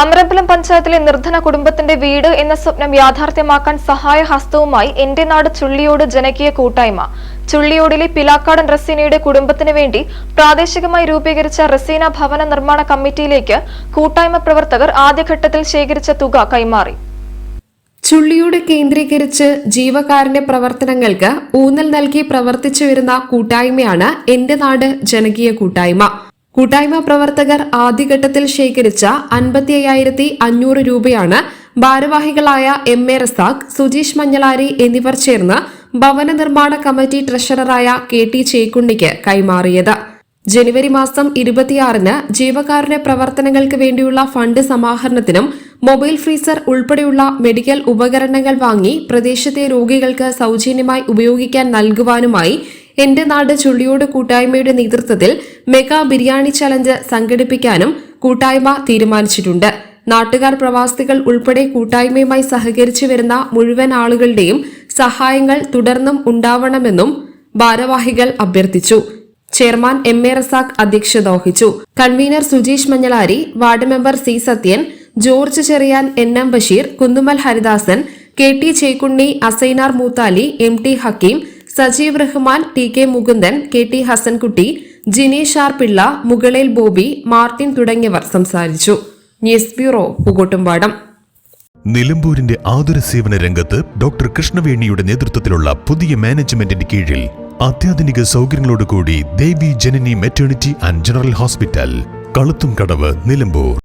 അമരമ്പലം പഞ്ചായത്തിലെ നിർധന കുടുംബത്തിന്റെ വീട് എന്ന സ്വപ്നം യാഥാർത്ഥ്യമാക്കാൻ സഹായ ഹസ്തവുമായി എന്റെ നാട് ചുള്ളിയോട് ജനകീയ കൂട്ടായ്മ. ചുള്ളിയോടിലെ പിലാക്കാടൻ റസീനയുടെ കുടുംബത്തിന് വേണ്ടി പ്രാദേശികമായി രൂപീകരിച്ച റസീന ഭവന നിർമ്മാണ കമ്മിറ്റിയിലേക്ക് കൂട്ടായ്മ പ്രവർത്തകർ ആദ്യഘട്ടത്തിൽ ശേഖരിച്ച തുക കൈമാറി. ചുള്ളിയോട് കേന്ദ്രീകരിച്ച് ജീവകാരുണ്യ പ്രവർത്തനങ്ങൾക്ക് ഊന്നൽ നൽകി പ്രവർത്തിച്ചു വരുന്ന കൂട്ടായ്മയാണ് എന്റെ നാട് ജനകീയ കൂട്ടായ്മ. കൂട്ടായ്മ പ്രവർത്തകർ ആദ്യഘട്ടത്തിൽ ശേഖരിച്ച അൻപത്തി അയ്യായിരത്തി അഞ്ഞൂറ് രൂപയാണ് ഭാരവാഹികളായ എം എ റസാഖ് സുജീഷ് മഞ്ഞളാരി എന്നിവർ ചേർന്ന് ഭവന നിർമ്മാണ കമ്മിറ്റി ട്രഷററായ കെ ടി ചേക്കുണ്ണിക്ക് കൈമാറിയത്. ജനുവരി മാസം ഇരുപത്തിയാറിന് ജീവകാരുടെ പ്രവർത്തനങ്ങൾക്ക് വേണ്ടിയുള്ള ഫണ്ട് സമാഹരണത്തിനും മൊബൈൽ ഫ്രീസർ ഉൾപ്പെടെയുള്ള മെഡിക്കൽ ഉപകരണങ്ങൾ വാങ്ങി പ്രദേശത്തെ രോഗികൾക്ക് സൗജന്യമായി ഉപയോഗിക്കാൻ നൽകുവാനുമായി എന്റെ നാട് ചുള്ളിയോട് കൂട്ടായ്മയുടെ നേതൃത്വത്തിൽ മെഗാ ബിരിയാണി ചലഞ്ച് സംഘടിപ്പിക്കാനും കൂട്ടായ്മ തീരുമാനിച്ചിട്ടുണ്ട്. നാട്ടുകാർ പ്രവാസികൾ ഉൾപ്പെടെ കൂട്ടായ്മയുമായി സഹകരിച്ചു വരുന്ന മുഴുവൻ ആളുകളുടെയും സഹായങ്ങൾ തുടർന്നും ഉണ്ടാവണമെന്നും ഭാരവാഹികൾ അഭ്യർത്ഥിച്ചു. ചെയർമാൻ എം എ റസാഖ് അധ്യക്ഷത വഹിച്ചു convener Sujeesh Manjalari ward member C Sathyan George Cheriyan N M Basheer Kunnumal Haridasan K T Chekkunni Asainar Moothali M T Hakeem Sajeev Rahman T K Mukundan K T Hasankutty Jineesh R Pillai Mukalel Bobby Martin തുടങ്ങിയവർ സംസാരിച്ചു. News bureau Pookkottumpadam. നിലമ്പൂരിന്റെ ആതുര സേവന രംഗത്ത് doctor കൃഷ്ണവേണിയുടെ നേതൃത്വത്തിലുള്ള പുതിയ മാനേജ്മെന്റിന്റെ കീഴിൽ അത്യാധുനിക സൗകര്യങ്ങളോടുകൂടി Devi Janani maternity and general hospital Kaluthumkadavu Nilambur.